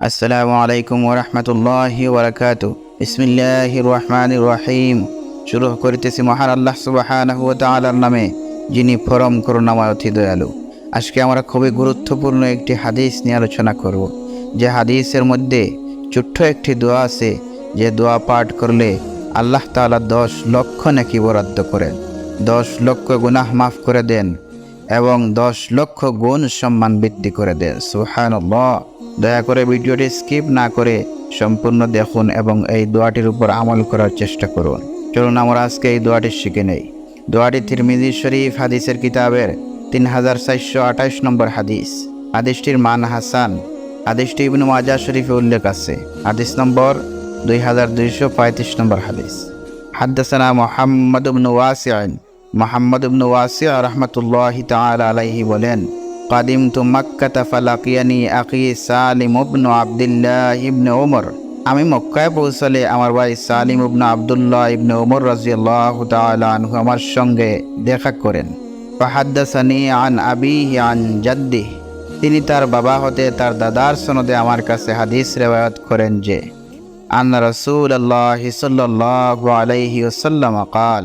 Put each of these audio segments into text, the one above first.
আসসালামু আলাইকুম ওরহমতুল্লাহি ওবরাকাত। ইসমিল্লাহ রহমান রহিম। শুরু করিতেছি মহান আল্লাহ সুবাহানাহু নামে, যিনি পরম করুণাময় অতি দয়ালু। আজকে আমরা খুবই গুরুত্বপূর্ণ একটি হাদিস নিয়ে আলোচনা করব। যে হাদিসের মধ্যে ছোট্ট একটি দোয়া আছে, যে দোয়া পাঠ করলে আল্লাহ তাআলা দশ লক্ষ নাকি বরাদ্দ করেন। দশ লক্ষ গুনাহ মাফ করে দেন। এবং দশ লক্ষ গুণ সম্মান বৃদ্ধি করে দেয় সুহান দয়া করে ভিডিওটি স্কিপ না করে সম্পূর্ণ দেখুন এবং এই দোয়াটির উপর আমল করার চেষ্টা করুন। চলুন আমরা আজকে এই দোয়াটি শিখে নেই। দোয়াটি থিরমিজি শরীফ হাদিসের কিতাবের তিন হাজার চারশো আঠাশ নম্বর হাদিস। হাদিসটির মান হাসান। হাদিসটি ইবনু মাজা শরীফে উল্লেখ আছে। হাদিস নম্বর দুই হাজার দুইশো পঁয়ত্রিশ নম্বর হাদিস। হাদ্দাসানা মোহাম্মদ ওয়াসিয়ান মোহাম্মদ ইবনু ওয়াসিয়া রহমতুল্লাহ তাল আলাইহি বলেন কাদিম তু মক্কাতা ফালাকিয়ানি আকি সালিম ইবনু আবদুল্লাহ ইবনে ওমর আমি মক্কায় পৌঁছালে আমার ভাই সালিম ইবনু আবদুল্লাহ ইবনে ওমর রাজিয়াল্লাহ তালু আমার সঙ্গে দেখা করেন। ফাহাদ্দাসানি আন আবি আন জাদ্দি। তিনি তার বাবা হতে তার দাদার সনদে আমার কাছে হাদিস রেবায়ত করেন যে আন রসুল আল্লাহ সাল্লাহ আলাইহি ওসাল্লাম কাল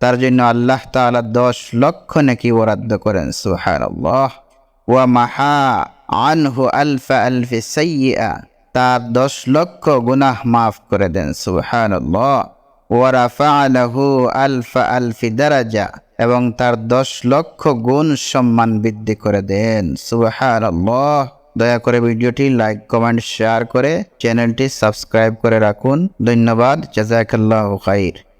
তার জন্য আল্লাহ তাআলা দশ লক্ষ নাকি বরাদ্দ করেন, সুবহানাল্লাহ। ওয়া মাহা আনহু আলফা আলফি সাইয়্যা তার দশ লক্ষ গুনাহ মাফ করে দেন, সুবহানাল্লাহ। ওয়া রাফা'ালাহু আলফা আলফি দারাজা। এবং তার দশ লক্ষ গুণ সম্মান বৃদ্ধি করে দেন, সুবহানাল্লাহ। দয়া করে ভিডিওটি লাইক, কমেন্ট, শেয়ার করে চ্যানেলটি সাবস্ক্রাইব করে রাখুন। ধন্যবাদ জাজাকাল্লাহু খাইর।